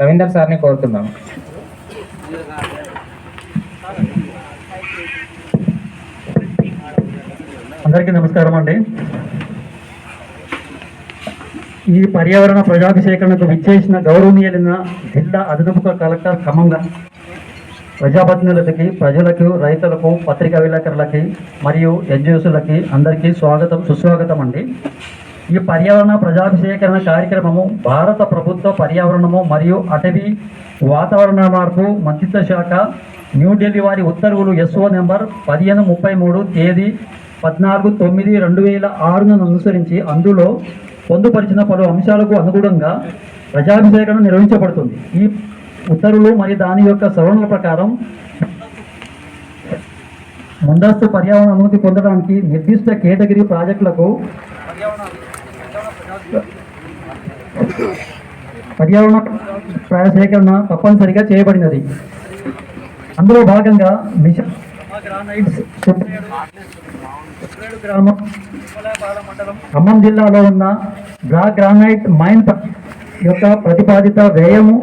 రవీందర్ సార్ని కోరుతున్నాం అందరికీ నమస్కారం అండి. ఈ పర్యావరణ ప్రజాభిషేకరణకు విచ్చేసిన గౌరవనీయులైన జిల్లా అదనపు కలెక్టర్ ఖమ్మంగా ప్రజాప్రతినిధులకి ప్రజలకు రైతులకు పత్రికా విలేకరులకి మరియు ఎన్జిఓస్లకి అందరికీ స్వాగతం సుస్వాగతం అండి. ఈ పర్యావరణ ప్రజాభిషేకరణ కార్యక్రమము భారత ప్రభుత్వ పర్యావరణము మరియు అటవీ వాతావరణ మార్పు మంత్రిత్వ శాఖ న్యూఢిల్లీ వారి ఉత్తర్వులు ఎస్ఓ నెంబర్ పదిహేను ముప్పై మూడు తేదీ పద్నాలుగు తొమ్మిది రెండు వేల ఆరును అనుసరించి అందులో పొందుపరిచిన పలు అంశాలకు అనుగుణంగా ప్రజాభిషేకరణ నిర్వహించబడుతుంది. ఈ ఉత్తర్వులు మరియు దాని యొక్క సవరణల ప్రకారం ముందస్తు పర్యావరణ అనుమతి పొందడానికి నిర్దిష్ట కేటగిరీ ప్రాజెక్టులకు పర్యావరణ సేకరణ తప్పనిసరిగా చేయబడినది. అందులో భాగంగా మిషన్ గ్రామం ఖమ్మం జిల్లాలో ఉన్న బ్లాక్ గ్రానైట్ మైన్ యొక్క ప్రతిపాదిత వ్యయము